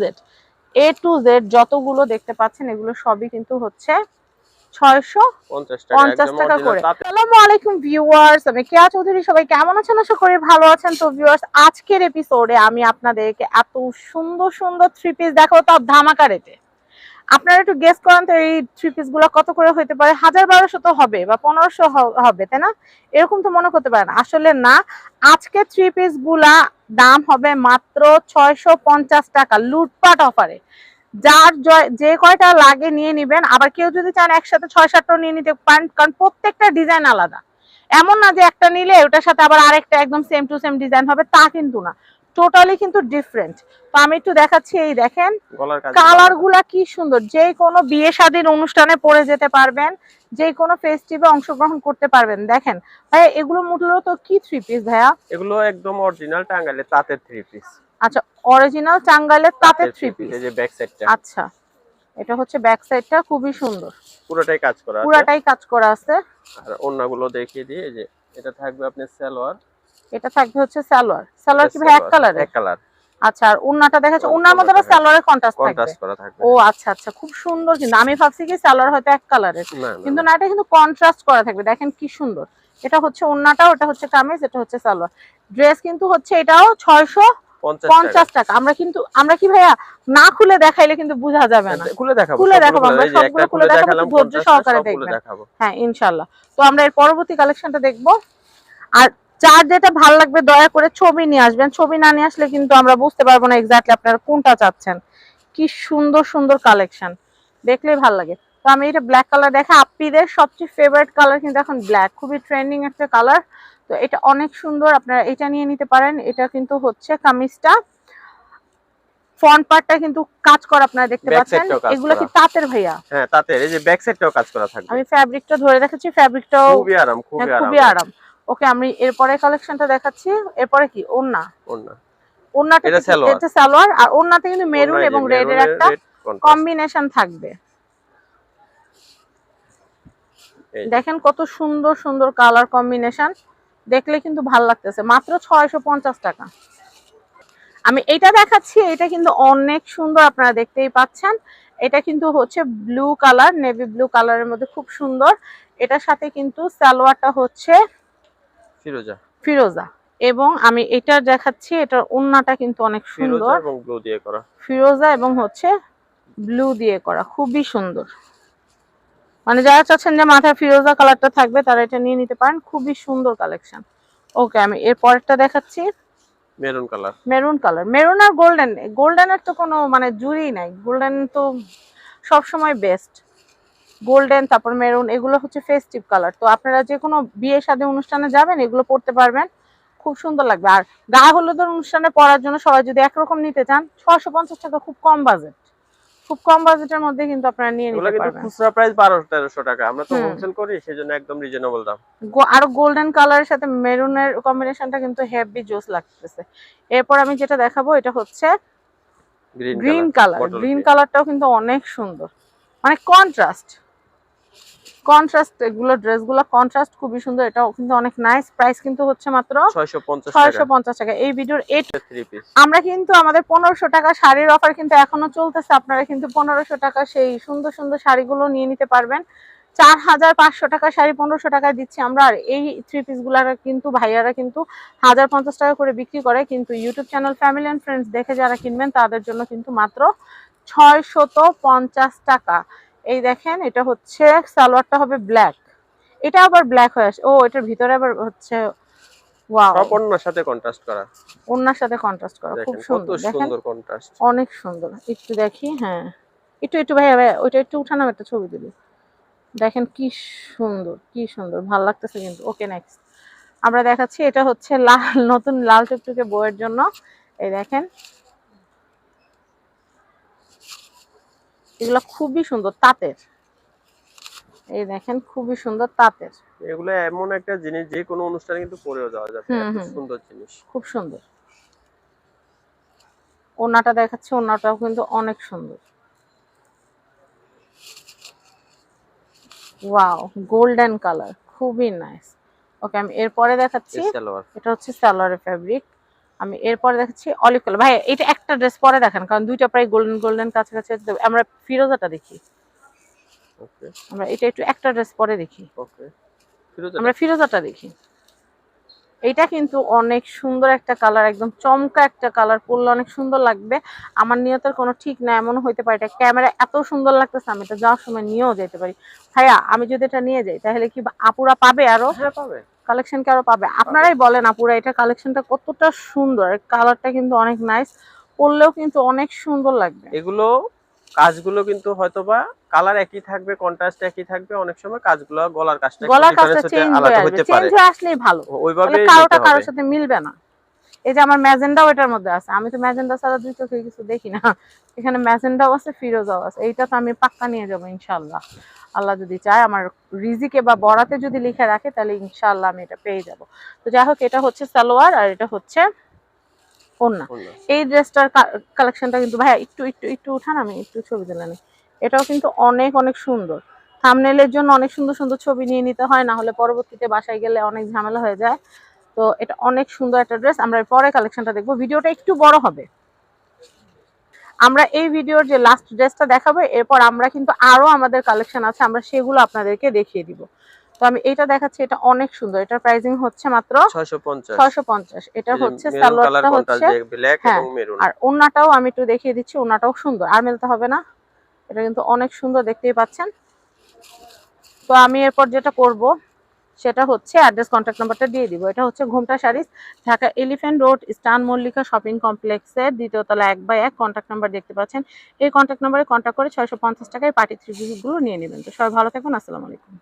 Z A to Z যতগুলো দেখতে পাচ্ছেন এগুলো সবই কিন্তু হচ্ছে টাকা পঞ্চাশ একদম টাকা original করে। আসসালামু আলাইকুম ভিউয়ার্স আমি কেয়া চৌধুরী সবাই কেমন আছেন? আশা করি ভালো আছেন। তো ভিউয়ার্স আজকের এপিসোডে আমি আপনাদেরকে এত সুন্দর সুন্দর থ্রি পিস দেখাবো তাও ধামাকা রেটে আপনারা একটু গেস করেন তো এই থ্রি পিসগুলো কত করে হতে পারে? হাজার বারোশো তো হবে বা পনেরোশো হবে তাই না? এরকম তো মনে করতে পারেন। আসলে না আজকে থ্রি পিসগুলা দাম হবে মাত্র ছয়শো পঞ্চাশ টাকা লুটপাট অফারে। যার যে কয়টা লাগে নিয়ে নিবেন। আবার কেউ যদি চান একসাথে ছয় সাতটা নিয়ে নিতে পারেন কারণ প্রত্যেকটা ডিজাইন আলাদা। এমন না যে একটা নিলে ওটার সাথে আবার আরেকটা একদম সেম টু সেম ডিজাইন হবে তা কিন্তু না। টোটালি কিন্তু ডিফারেন্ট তো আমি একটু দেখাচ্ছি এই দেখেন। কালারগুলা কি সুন্দর। যে কোনো বিয়ে শাদীর অনুষ্ঠানে পরে যেতে পারবেন। যে কোনো ফেস্টিভে অংশগ্রহণ করতে পারবেন। দেখেন ভাইয়া এগুলো মূলত কি থ্রি পিস ভাইয়া? এগুলো একদম অরিজিনাল টাঙ্গাইলে তাঁতের থ্রি পিস আচ্ছা অরিজিনাল টাঙ্গাইলের তাঁতের থ্রি পিস এই যে ব্যাক সাইডটা আচ্ছা এটা হচ্ছে ব্যাক সাইডটা খুবই সুন্দর। পুরোটাই কাজ করা আছে। পুরাটাই কাজ করা আছে। আর অন্যগুলো দেখিয়ে দিই এই যে এটা থাকবে আপনার সালোয়ার। এটা থাকবে হচ্ছে সালোয়ার। সালোয়ার কি ভাই এক কালার এক কালার আচ্ছা আর উন্নাটা দেখাচ্ছে ও, উন্নার মধ্যে আবার সালোয়ারের কন্ট্রাস্ট থাকবে। ও আচ্ছা আচ্ছা খুব সুন্দর কিন্তু। আমি ভাবছি কি সালোয়ার হয়তো এক কালারের। কিন্তু না এটা কিন্তু কন্ট্রাস্ট করা থাকবে। দেখেন কি সুন্দর। এটা হচ্ছে উন্নাটা ওটা হচ্ছে কামিজ এটা হচ্ছে সালোয়ার। ড্রেস কিন্তু হচ্ছে এটাও ছয়শো পঞ্চাশ পঞ্চাশ টাকা। আমরা কিন্তু আমরা কি ভাইয়া না খুলে দেখাইলে কিন্তু বোঝা যাবে না। খুলে দেখাবো খুলে দেখাবো, আমরা সবগুলো খুলে দেখাবো, ধৈর্য সহকারে দেখবেন। হ্যাঁ ইনশাল্লাহ। তো আমরা এর পরবর্তী কালেকশনটা দেখব। আর যার যেটা ভালো লাগবে দয়া করে ছবি নিয়ে আসবেন। ছবি না নিয়ে আসলে কিন্তু আমরা বুঝতে পারব না এক্স্যাক্টলি আপনারা কোনটা চাচ্ছেন। কি সুন্দর সুন্দর কালেকশন দেখলেই ভালো লাগে। তো আমি এটা ব্ল্যাক কালার দেখা আপিদের সবচেয়ে ফেভারিট কালার কিন্তু এখন ব্ল্যাক খুবই ট্রেন্ডিং একটা কালার তো এটা অনেক সুন্দর আপনারা এটা নিয়ে নিতে পারেন। এটা কিন্তু হচ্ছে কামিজটা। ফ্রন্ট পার্টটা কিন্তু কাজ করা আপনারা দেখতে পাচ্ছেন। এগুলো কি তাঁতের ভাইয়া? হ্যাঁ তাঁতের। এই যে ব্যাক সাইডটাও কাজ করা থাকবে। আমি ফ্যাব্রিকটা ধরে দেখাচ্ছি ফ্যাব্রিকটাও খুবই আরাম খুবই হ্যাঁ, আরাম। খুবই আরাম। ওকে আমি এরপরে কালেকশনটা দেখাচ্ছি। এরপরে কি? ওন্না ওড়না। ওন্নাটা এটা সালোয়ার। এটা সালোয়ার আর ওন্নাতে কিন্তু মেরুন এবং রেড এর একটা কম্বিনেশন থাকবে। দেখেন কত সুন্দর সুন্দর কালার কম্বিনেশন দেখলে কিন্তু ভালো লাগতেছে। মাত্র ছয়শো পঞ্চাশ টাকা। আমি এটা দেখাচ্ছি এটা কিন্তু অনেক সুন্দর আপনারা দেখতেই পাচ্ছেন। এটা কিন্তু হচ্ছে ব্লু কালার নেভি ব্লু কালারের মধ্যে খুব সুন্দর। এটার সাথে কিন্তু সালোয়ারটা হচ্ছে ফিরোজা। ফিরোজা। এবং আমি এটা দেখাচ্ছি এটার ওন্নাটা কিন্তু অনেক সুন্দর। ব্লু দিয়ে করা। ফিরোজা এবং হচ্ছে ব্লু দিয়ে করা খুবই সুন্দর। মানে যারা চাচ্ছেন যে মাথায় ফিরোজা কালারটা থাকবে তারা এটা নিয়ে নিতে পারেন খুবই সুন্দর কালেকশন ওকে আমি এর পরেরটা দেখাচ্ছি। Maroon colour maroon colour maroon আর গোল্ডেন গোল্ডেনের তো কোনো মানে জুড়ি নাই। গোল্ডেন তো সব সময় বেস্ট গোল্ডেন তারপর মেরুন এগুলো হচ্ছে ফেস্টিভ কালার তো আপনারা যে কোনো বিয়ে শাদী অনুষ্ঠানে যাবেন এগুলো পড়তে পারবেন। খুব সুন্দর লাগবে। আর গায়ে হলুদের অনুষ্ঠানে পরার জন্য সবাই যদি একরকম নিতে চান ছশো পঞ্চাশ টাকা খুব কম বাজেট খুব কম বাজেটের মধ্যে কিন্তু আপনারা নিয়ে নিতে পারবেন। খুচরা প্রাইস বারো তেরোশো টাকা। আমরা তো। হোলসেল করি সেজন্য একদম রিজনেবল দাম। গো- আরও গোল্ডেন কালারের সাথে মেরুনের কম্বিনেশনটা কিন্তু হেভি জোস লাগতেছে। এরপর আমি যেটা দেখাবো এটা হচ্ছে গ্রিন গ্রিন কালার গ্রিন কালারটাও কিন্তু অনেক সুন্দর। মানে কন্ট্রাস্ট কন্ট্রাস্ট এগুলো ড্রেসগুলো কন্ট্রাস্ট খুবই সুন্দর এটাও কিন্তু অনেক নাইস প্রাইস কিন্তু হচ্ছে মাত্র ছয়শো পঞ্চাশ ছয়শো টাকা পঞ্চাশ টাকা। এই ভিডিওর এইট থ্রি পিস আমরা কিন্তু আমাদের পনেরোশো টাকা শাড়ির অফার কিন্তু এখনও চলতেছে আপনারা কিন্তু পনেরোশো টাকা সেই সুন্দর সুন্দর শাড়িগুলো নিয়ে নিতে পারবেন। চার হাজার পাঁচশো টাকা শাড়ি পনেরোশো টাকায় দিচ্ছি আমরা আর এই থ্রি পিসগুলার কিন্তু ভাইয়ারা কিন্তু হাজার পঞ্চাশ টাকা করে বিক্রি করে কিন্তু YouTube channel family and friends দেখে যারা কিনবেন তাদের জন্য কিন্তু মাত্র ছয়শত পঞ্চাশ টাকা। এই দেখেন এটা হচ্ছে সালোয়ারটা হবে ব্ল্যাক এটা আবার ব্ল্যাক হয়ে আসে। ও এটার ভিতরে আবার হচ্ছে ওয়াও সব সাথে কন্ট্রাস্ট করা। ওনার সাথে কন্ট্রাস্ট করা খুব সুন্দর। সুন্দর কন্ট্রাস্ট অনেক সুন্দর। একটু দেখি হ্যাঁ। একটু একটু ভাইয়া ভাইয়া ওইটা একটু উঠানাম একটা ছবি দিবি। দেখেন কি সুন্দর কি সুন্দর। ভালো লাগতেছে কিন্তু। ওকে নেক্সট আমরা দেখাচ্ছি এটা হচ্ছে লাল নতুন লাল টুকটুকে বইয়ের জন্য। এই দেখেন এগুলো খুবই সুন্দর তাঁতের। এই দেখেন খুবই সুন্দর তাঁতের। এগুলো এমন একটা জিনিস যে কোনো অনুষ্ঠানে কিন্তু পরেও যাওয়া যাবে। সুন্দর জিনিস। খুব সুন্দর। ওনাটা দেখাচ্ছে ওনাটাও কিন্তু অনেক সুন্দর। ওয়াও গোল্ডেন কালার খুবই নাইস। ওকে আমি এরপরে দেখাচ্ছি। এটা হচ্ছে সালোয়ারের ফ্যাব্রিক। আমি এরপরে দেখাচ্ছি অলিভ কালার ভাই এটা একটা ড্রেস পরে দেখেন কারণ দুইটা প্রায় গোল্ডেন গোল্ডেন কাছাকাছি। আমরা ফিরোজাটা দেখি। ওকে আমরা এটা একটু একটা ড্রেস পরে দেখি। ওকে ফিরোজা আমরা ফিরোজাটা দেখি। এটা কিন্তু অনেক সুন্দর একটা কালার একদম চমকা একটা কালার পরলে অনেক সুন্দর লাগবে। আমার নিয়তের কোনো ঠিক না এমন হইতে পারে। এটা ক্যামেরা এত সুন্দর লাগতেছে আমি এটা যাওয়ার সময় নিয়েও যেতে পারি। ভাইয়া আমি যদি এটা নিয়ে যাই তাহলে কি আপুরা পাবে আরও? হ্যাঁ পাবে। কালেকশন কি আরও পাবে? আপনারাই বলেন আপুরা এটা কালেকশনটা কতটা সুন্দর। কালারটা কিন্তু অনেক নাইস পরলেও কিন্তু অনেক সুন্দর লাগবে। এগুলো কাজগুলো কিন্তু হয়তোবা কালার একই থাকবে কন্ট্রাস্ট একই থাকবে অনেক সময় কাজগুলো গলার কাজটা গলার কাজটা চেঞ্জ হয়ে আসবে। চেঞ্জ আসলেই ভালো। ওইভাবে কারোটা কারোর সাথে মিলবে না। এই যে আমার ম্যাজেন্ডাও এটার মধ্যে আছে। আমি তো ম্যাজেন্ডা ছাড়া দুই চোখে কিছু দেখি না। এখানে ম্যাজেন্ডাও আছে ফিরোজাও আছে। এইটা তো আমি পাক্কা নিয়ে যাব ইনশাল্লাহ আল্লাহ যদি চায় আমার রিজিকে বা বরাতে যদি লিখে রাখে তাহলে ইনশাল্লাহ আমি এটা পেয়ে যাব। তো যাই হোক এটা হচ্ছে সালোয়ার আর এটা হচ্ছে ওন্না এই ড্রেসটার কালেকশনটা কিন্তু ভাইয়া একটু একটু একটু উঠান আমি একটু ছবি দিলেন এটাও কিন্তু অনেক অনেক সুন্দর। থামনেলের জন্য অনেক সুন্দর সুন্দর ছবি নিয়ে নিতে হয় না হলে পরবর্তীতে বাসায় গেলে অনেক ঝামেলা হয়ে যায়। তো এটা অনেক সুন্দর একটা ড্রেস আমরা পরে কালেকশনটা দেখব। ভিডিওটা একটু বড় হবে। আমরা এই ভিডিওর যে লাস্ট ড্রেসটা দেখাবো এরপর আমরা কিন্তু আরও আমাদের কালেকশন আছে আমরা সেগুলো আপনাদেরকে দেখিয়ে দিব। তো আমি এটা দেখাচ্ছি এটা অনেক সুন্দর। এটার প্রাইসিং হচ্ছে মাত্র 650 ছয়শো পঞ্চাশ। এটা হচ্ছে সালোয়ারটা হচ্ছে ব্ল্যাক হ্যাঁ, এবং মেরুন আর ওন্নাটাও আমি একটু দেখিয়ে দিচ্ছি ওন্নাটাও সুন্দর। আর মেলতে হবে না। এটা কিন্তু অনেক সুন্দর দেখতেই পাচ্ছেন। তো আমি এরপর যেটা করব সেটা হচ্ছে অ্যাড্রেস কন্ট্যাক্ট নাম্বারটা দিয়ে দিব। এটা হচ্ছে ঘুমটা শাড়িস ঢাকা এলিফ্যান্ট রোড স্টান মল্লিকা শপিং কমপ্লেক্সের দ্বিতীয় তলা এক বাই এক কন্ট্যাক্ট নাম্বার দেখতে পাচ্ছেন। এই কন্ট্যাক্ট নাম্বারে কন্ট্যাক্ট করে ছয়শো পঞ্চাশ টাকায় পার্টি থ্রি গুলো নিয়ে নেবেন। তো সবাই ভালো থাকুন, আসসালামু আলাইকুম।